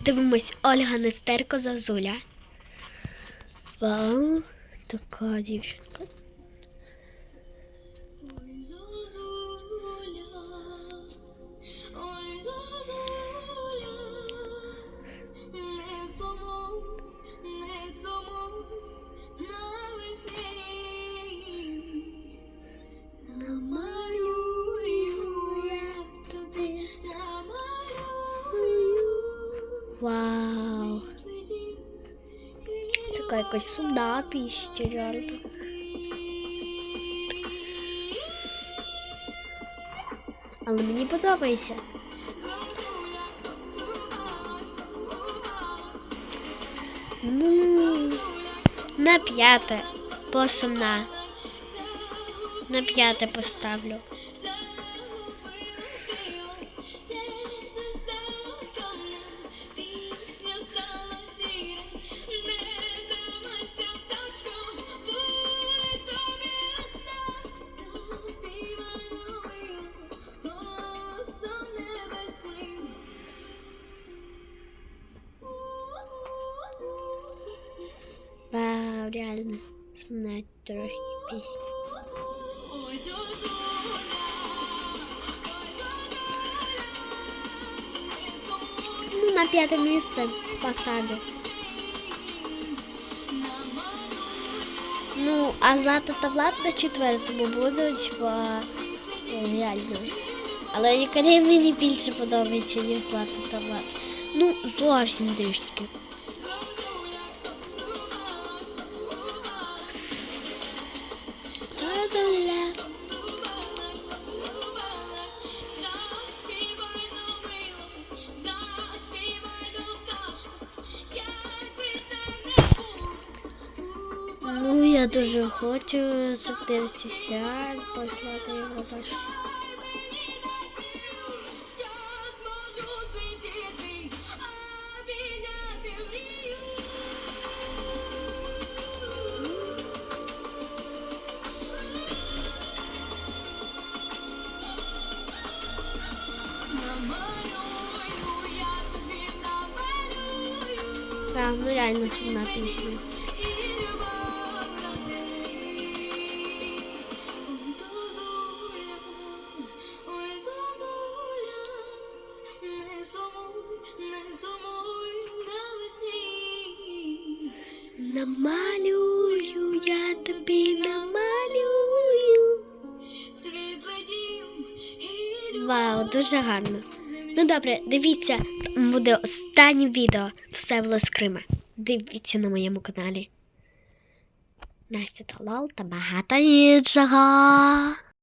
Дивимось Ольга Нестерко Зазуля. Вау, така дівчинка. Вау. світлий дім. Така якась сумна пісня, реально. Але мені подобається. Ну, на п'яте, бо сумна. На п'яте поставлю. Вау, реально. Сумна трошки пісня. Ну, на п'яте місце поставлю. Ну, а Злата та Влад на четвертому будуть, бо е, реально. Але лікарі мені більше подобається, ніж Злата та Влад. Ну, зовсім трішки. Зозуля. Ну, я дуже хочу, щоб ти сісяк пішла та Євробачення. Так, ну реально сумна пісня. Намалюю, я тобі намалюю. Вау, дуже гарно. Ну добре, дивіться, там буде останнє відео. Все було з Крима. Дивіться на моєму каналі. Настя та Лол та багато іншого.